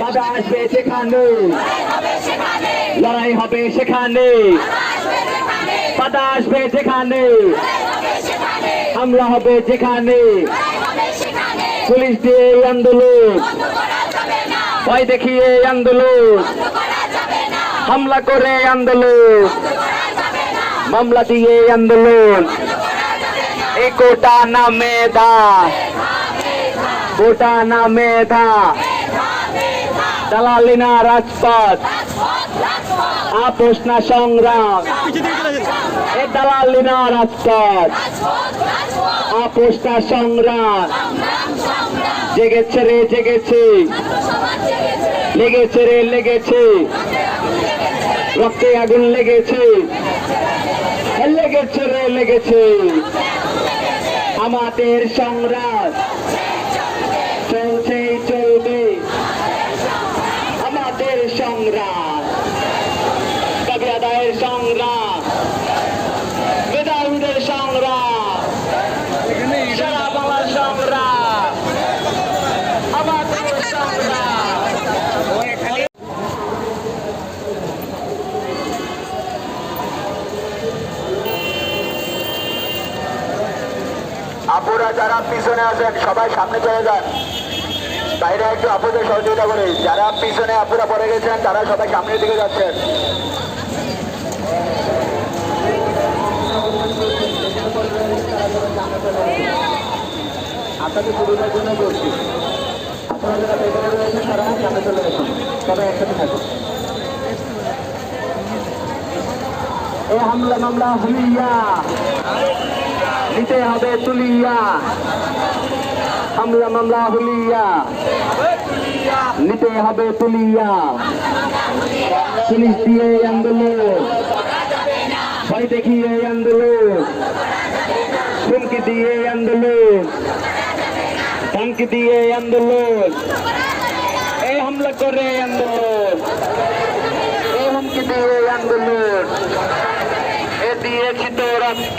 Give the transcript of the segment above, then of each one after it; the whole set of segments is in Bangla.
বাধা আসবে যেখানে লড়াই হবে সেখানে। বাধা আসবে যেখানে হামলা হবে যেখানে পুলিশ দিয়ে আন্দোলন। ভয় দেখিয়ে আন্দোলন। হামলা করে আন্দোলন। মামলা দিয়ে আন্দোলন। এই কোটা না কোটা না মেধা। দালালি না রাজপথ। আপোষ না সংগ্রাম। এ দালালি না রাজপথ। আপোষ না সংগ্রাম। জেগেছে রে, জেগেছে। লেগেছে রে, লেগেছে। রক্তে আগুন লেগেছে। লেগেছে রে, লেগেছে। আমাদের সংগ্রাম। সংগ্রাম। মেধাবীদের সংগ্রাম সারা বাংলার সংগ্রাম। আমাদের সংগ্রাম। আপুরা যারা পিছনে আছেন সবাই সামনে চলে যান। বাইরে একটু আপুদের সহযোগিতা করে। যারা পিছনে আপুরা পড়ে গেছেন তারা সবাই সামনের দিকে যাচ্ছেন। আপনাদের সুবিধার জন্য বলছি। আপনারা যারা পেপারে রয়েছেন, তারা সামনে চলে আসুন। সবাই একসাথে থাকুন। এ হামলা মামলা হুলিয়া। নিতে হবে তুলিয়া। হামলা মামলা হুলিয়া। নিতে হবে তুলিয়া। পুলিশ দিয়ে আন্দোলন। ভয় দেখিয়ে হুমকি দিয়ে আন্দোলন। ধমকি দিয়ে এই আন্দোলন। এই হামলা করে এই আন্দোলন। এই হুমকি দিয়ে এই আন্দোলন। এ দিয়েছি তো রক্ত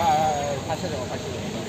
拍あ、貸してでも拍しでも。